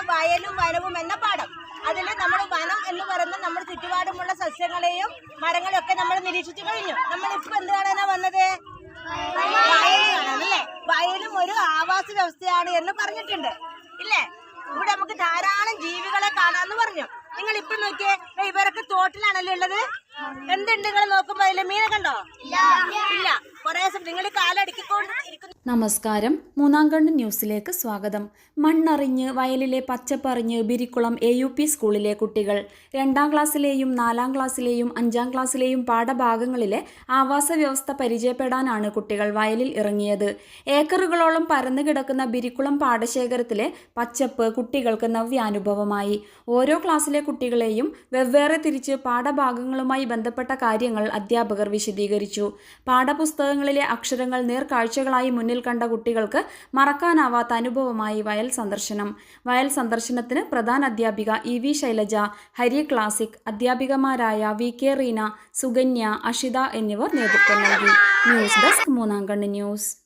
ഉണ്ടാകും എന്ന പാഠം. അതിൽ നമ്മൾ വനം എന്ന് പറയുന്ന നമ്മുടെ ചുറ്റുപാടുമുള്ള സസ്യങ്ങളെയും മരങ്ങളെയും ഒക്കെ നമ്മൾ നിരീക്ഷിച്ചു കഴിഞ്ഞു. നമ്മൾ ഇപ്പൊ എന്ത് കാണാനാ വന്നത്? വയലാണല്ലേ വയലും ഒരു ആവാസ വ്യവസ്ഥയാണ് എന്ന് പറഞ്ഞിട്ടുണ്ട്. ഇല്ലേ? ഇവിടെ നമുക്ക് ധാരാളം ജീവികളെ കാണാന്ന് പറഞ്ഞു. നിങ്ങൾ ഇപ്പൊ നോക്കിയേ ഇവരൊക്കെ തോട്ടിലാണല്ലോ ഉള്ളത്? എന്തുണ്ട് നിങ്ങൾ നോക്കുമ്പോ അതിൽ മീനെ കണ്ടോ ഇല്ല. കൊറേ നിങ്ങൾ കാലടിക്കൊണ്ട് ഇരിക്കുന്നു നമസ്കാരം. മൂന്നാം കണ്ണ് ന്യൂസിലേക്ക് സ്വാഗതം. മണ്ണറിഞ്ഞ് വയലിലെ പച്ചപ്പറിഞ്ഞ് ബിരിക്കുളം എ യു പി സ്കൂളിലെ കുട്ടികൾ. രണ്ടാം ക്ലാസ്സിലെയും നാലാം ക്ലാസ്സിലെയും അഞ്ചാം ക്ലാസ്സിലെയും പാഠഭാഗങ്ങളിലെ ആവാസ വ്യവസ്ഥ പരിചയപ്പെടാനാണ് കുട്ടികൾ വയലിൽ ഇറങ്ങിയത്. ഏക്കറുകളോളം പരന്നു കിടക്കുന്ന ബിരിക്കുളം പാടശേഖരത്തിലെ പച്ചപ്പ് കുട്ടികൾക്ക് നവ്യാനുഭവമായി. ഓരോ ക്ലാസ്സിലെ കുട്ടികളെയും വെവ്വേറെ തിരിച്ച് പാഠഭാഗങ്ങളുമായി ബന്ധപ്പെട്ട കാര്യങ്ങൾ അധ്യാപകർ വിശദീകരിച്ചു. പാഠപുസ്തകങ്ങളിലെ അക്ഷരങ്ങൾ നേർക്കാഴ്ചകളായി മുന്നിൽ കണ്ട കുട്ടികൾക്ക് മറക്കാനാവാത്ത അനുഭവമായി വയൽ സന്ദർശനം. വയൽ സന്ദർശനത്തിന് പ്രധാന അധ്യാപിക ഇ വി ശൈലജ ഹരി ക്ലാസിക് അധ്യാപികമാരായ വി കെ റീന സുകന്യ അഷിത എന്നിവർ നേതൃത്വം നൽകി. ന്യൂസ് ഡെസ്ക് മൂന്നാം ന്യൂസ്.